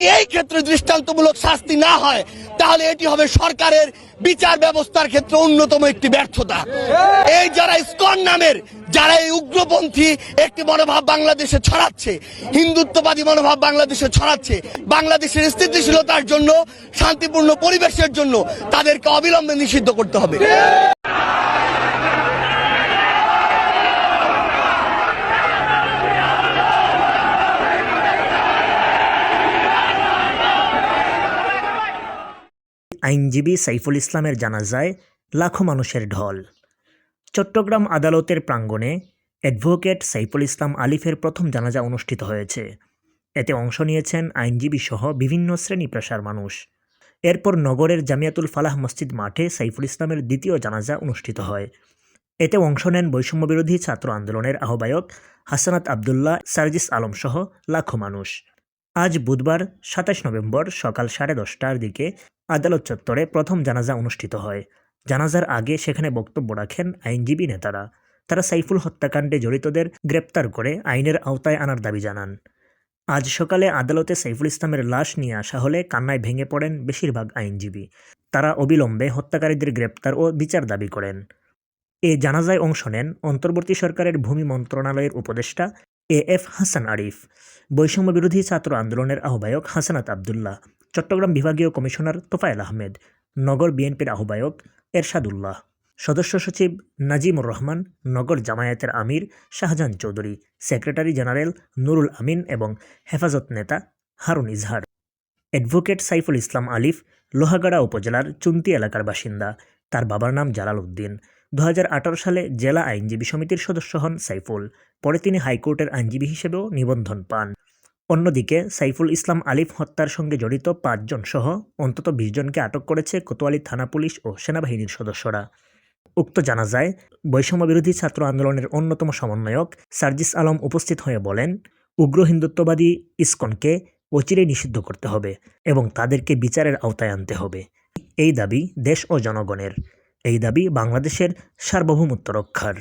এই ক্ষেত্রে দৃষ্টান্তমূলক শাস্তি না হয়, তাহলে এটি হবে সরকারের বিচার ব্যবস্থার ক্ষেত্রে অন্যতম একটি ব্যর্থতা। এই যারা ইসকন নামের, যারা এই উগ্রপন্থী একটি মনোভাব বাংলাদেশে ছড়াচ্ছে, হিন্দুত্ববাদী মনোভাব বাংলাদেশে ছড়াচ্ছে, বাংলাদেশের স্থিতিশীলতার জন্য, শান্তিপূর্ণ পরিবেশের জন্য তাদেরকে অবিলম্বে নিষিদ্ধ করতে হবে। আইনজীবী সাইফুল ইসলামের জানাজায় লাখো মানুষের ঢল। চট্টগ্রাম আদালতের প্রাঙ্গণে অ্যাডভোকেট সাইফুল ইসলাম আলিফের প্রথম জানাজা অনুষ্ঠিত হয়েছে। এতে অংশ নিয়েছেন আইনজীবী সহ বিভিন্ন শ্রেণি পেশার মানুষ। এরপর নগরের জামিয়াতুল ফালাহ মসজিদ মাঠে সাইফুল ইসলামের দ্বিতীয় জানাজা অনুষ্ঠিত হয়। এতে অংশ নেন বৈষম্যবিরোধী ছাত্র আন্দোলনের আহ্বায়ক হাসানাত আবদুল্লাহ, সার্জিস আলম সহ লাখো মানুষ। আজ বুধবার, সাতাশ নভেম্বর সকাল সাড়ে দশটার দিকে আদালত চত্বরে প্রথম জানাজা অনুষ্ঠিত হয়। জানাজার আগে সেখানে বক্তব্য রাখেন আইনজীবী নেতারা। তারা সাইফুল হত্যাকাণ্ডে জড়িতদের গ্রেপ্তার করে আইনের আওতায় আনার দাবি জানান। আজ সকালে আদালতে সাইফুল ইসলামের লাশ নিয়ে আসা হলে কান্নায় ভেঙে পড়েন বেশিরভাগ আইনজীবী। তারা অবিলম্বে হত্যাকারীদের গ্রেপ্তার ও বিচার দাবি করেন। এ জানাজায় অংশ নেন অন্তর্বর্তী সরকারের ভূমি মন্ত্রণালয়ের উপদেষ্টা এ এফ হাসান আরিফ। বৈষম্য বিরোধী ছাত্র আন্দোলনের আহ্বায়ক হাসানাত আবদুল্লাহ চট্টগ্রাম বিভাগীয় কমিশনার তোফায়েল আহমেদ। নগর বিএনপির আহ্বায়ক এরশাদুল্লাহ। সদস্য সচিব নাজিমুর রহমান, নগর জামায়াতের আমির শাহজাহান চৌধুরী, সেক্রেটারি জেনারেল নুরুল আমিন এবং হেফাজত নেতা হারুন ইজহার। অ্যাডভোকেট সাইফুল ইসলাম আলিফ, লোহাগাড়া উপজেলার চুন্তি এলাকার বাসিন্দা। তার বাবার নাম জালাল উদ্দিন। দু হাজার আঠারো সালে জেলা আইনজীবী সমিতির সদস্য হন সাইফুল। পরে তিনি হাইকোর্টের আইনজীবী হিসেবেও নিবন্ধন পান। অন্যদিকে সাইফুল ইসলাম আলিফ হত্যার সঙ্গে জড়িত পাঁচজন সহ অন্তত বিশ জনকে আটক করেছে কোতোয়ালি থানা পুলিশ ও সেনাবাহিনীর সদস্যরা। উক্ত জানাজায় বৈষম্য বিরোধী ছাত্র আন্দোলনের অন্যতম সমন্বয়ক সার্জিস আলম উপস্থিত হয়ে বলেন, উগ্র হিন্দুত্ববাদী ইসকনকে অচিরে নিষিদ্ধ করতে হবে এবং তাদেরকে বিচারের আওতায় আনতে হবে। এই দাবি দেশ ও জনগণের। এই দাবি বাংলাদেশের সার্বভৌমত্ব রক্ষার।